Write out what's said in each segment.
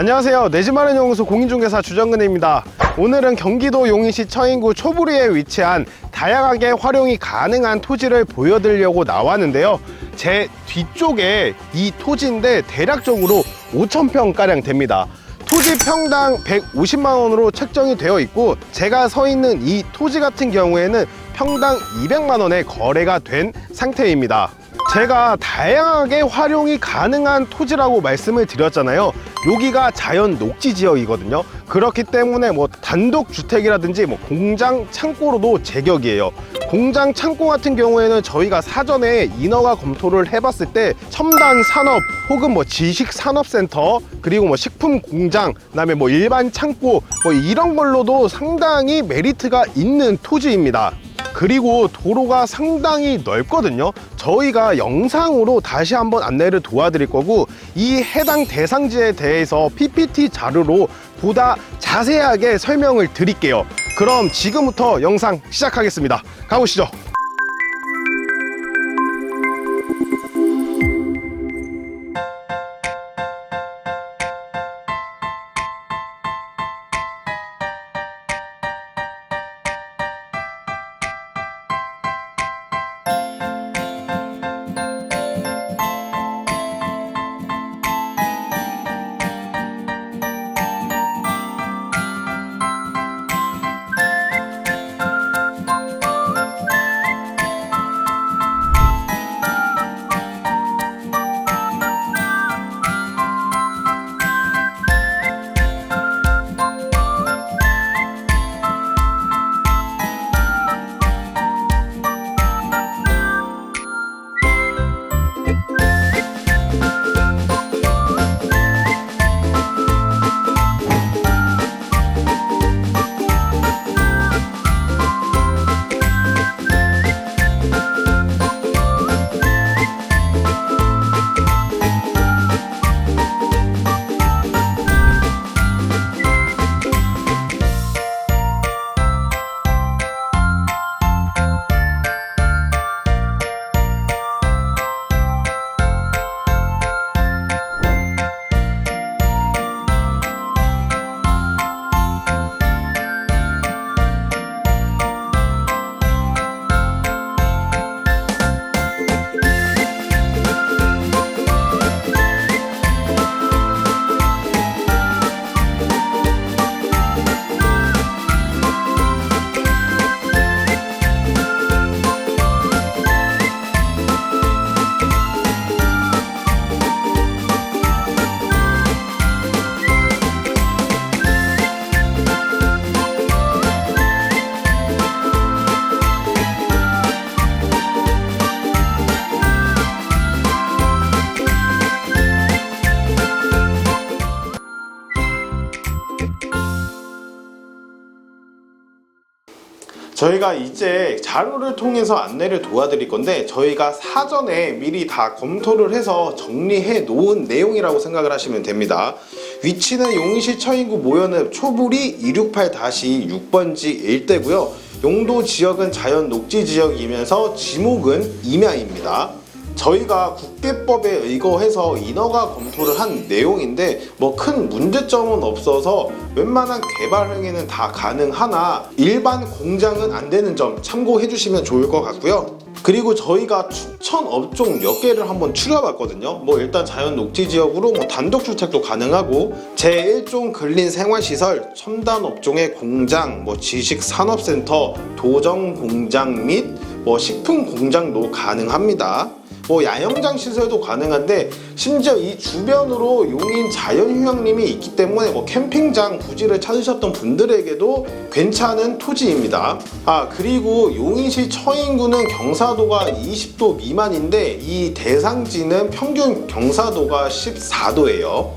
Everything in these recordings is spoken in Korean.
안녕하세요. 내집 마련 연구소 공인중개사 주정근입니다. 오늘은 경기도 용인시 처인구 초부리에 위치한 다양하게 활용이 가능한 토지를 보여드리려고 나왔는데요. 제 뒤쪽에 이 토지인데 대략적으로 5,000평 가량 됩니다. 토지 평당 150만 원으로 책정이 되어 있고 제가 서 있는 이 토지 같은 경우에는 평당 200만 원에 거래가 된 상태입니다. 제가 다양하게 활용이 가능한 토지라고 말씀을 드렸잖아요. 여기가 자연 녹지 지역이거든요. 그렇기 때문에 뭐 단독 주택이라든지 뭐 공장 창고로도 제격이에요. 공장 창고 같은 경우에는 저희가 사전에 인허가 검토를 해봤을 때 첨단 산업 혹은 뭐 지식 산업센터 그리고 뭐 식품 공장 그다음에 뭐 일반 창고 뭐 이런 걸로도 상당히 메리트가 있는 토지입니다. 그리고 도로가 상당히 넓거든요. 저희가 영상으로 다시 한번 안내를 도와드릴 거고 이 해당 대상지에 대해서 PPT 자료로 보다 자세하게 설명을 드릴게요. 그럼 지금부터 영상 시작하겠습니다. 가보시죠. 저희가 이제 자료를 통해서 안내를 도와드릴 건데 저희가 사전에 미리 다 검토를 해서 정리해 놓은 내용이라고 생각을 하시면 됩니다. 위치는 용인시 처인구 모연읍 초부리 268-6번지 일대고요. 용도 지역은 자연 녹지 지역이면서 지목은 임야입니다. 저희가 국계법에 의거해서 인허가 검토를 한 내용인데 뭐 큰 문제점은 없어서 웬만한 개발 행위는 다 가능하나 일반 공장은 안 되는 점 참고해 주시면 좋을 것 같고요. 그리고 저희가 추천 업종 몇 개를 한번 추려봤거든요. 뭐 일단 자연 녹지 지역으로 뭐 단독 주택도 가능하고 제1종 근린 생활시설, 첨단 업종의 공장, 뭐 지식 산업센터, 도정 공장 및 뭐 식품 공장도 가능합니다. 뭐 야영장 시설도 가능한데 심지어 이 주변으로 용인 자연휴양림이 있기 때문에 뭐 캠핑장 부지를 찾으셨던 분들에게도 괜찮은 토지입니다. 아 그리고 용인시 처인구는 경사도가 20도 미만인데 이 대상지는 평균 경사도가 14도예요.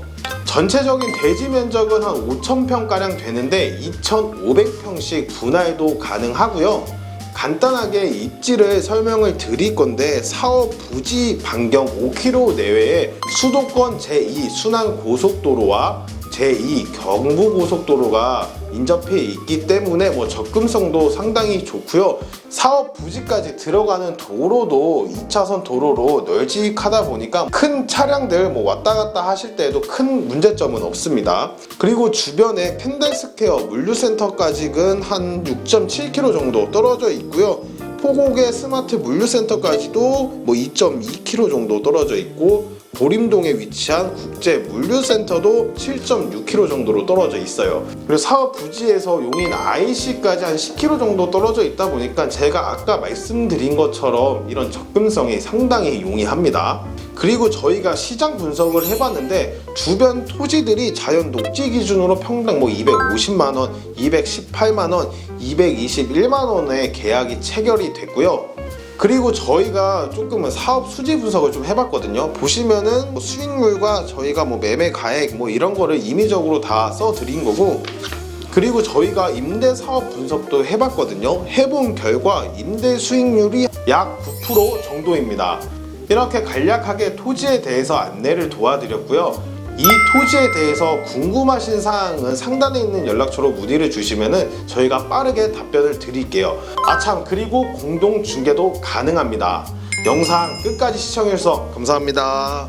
전체적인 대지 면적은 한 5,000평 가량 되는데 2,500평씩 분할도 가능하고요. 간단하게 입지를 설명을 드릴 건데 사업 부지 반경 5km 내외에 수도권 제2 순환 고속도로와 제2 경부고속도로가 인접해 있기 때문에 뭐 접근성도 상당히 좋고요. 사업 부지까지 들어가는 도로도 2차선 도로로 널찍하다 보니까 큰 차량들 뭐 왔다 갔다 하실 때에도 큰 문제점은 없습니다. 그리고 주변에 펜델스퀘어 물류센터까지는 한 6.7km 정도 떨어져 있고요. 포곡의 스마트 물류센터까지도 뭐 2.2km 정도 떨어져 있고 보림동에 위치한 국제 물류센터도 7.6km 정도로 떨어져 있어요. 그리고 사업 부지에서 용인 IC까지 한 10km 정도 떨어져 있다 보니까 제가 아까 말씀드린 것처럼 이런 접근성이 상당히 용이합니다. 그리고 저희가 시장 분석을 해봤는데 주변 토지들이 자연 녹지 기준으로 평당 뭐 250만 원, 218만 원, 221만 원의 계약이 체결이 됐고요. 그리고 저희가 조금은 사업 수지 분석을 좀 해봤거든요. 보시면은 뭐 수익률과 저희가 뭐 매매 가액 뭐 이런 거를 임의적으로 다 써드린 거고 그리고 저희가 임대 사업 분석도 해봤거든요. 해본 결과 임대 수익률이 약 9% 정도입니다. 이렇게 간략하게 토지에 대해서 안내를 도와드렸고요. 이 토지에 대해서 궁금하신 사항은 상단에 있는 연락처로 문의를 주시면은 저희가 빠르게 답변을 드릴게요. 아참 그리고 공동 중개도 가능합니다. 영상 끝까지 시청해주셔서 감사합니다.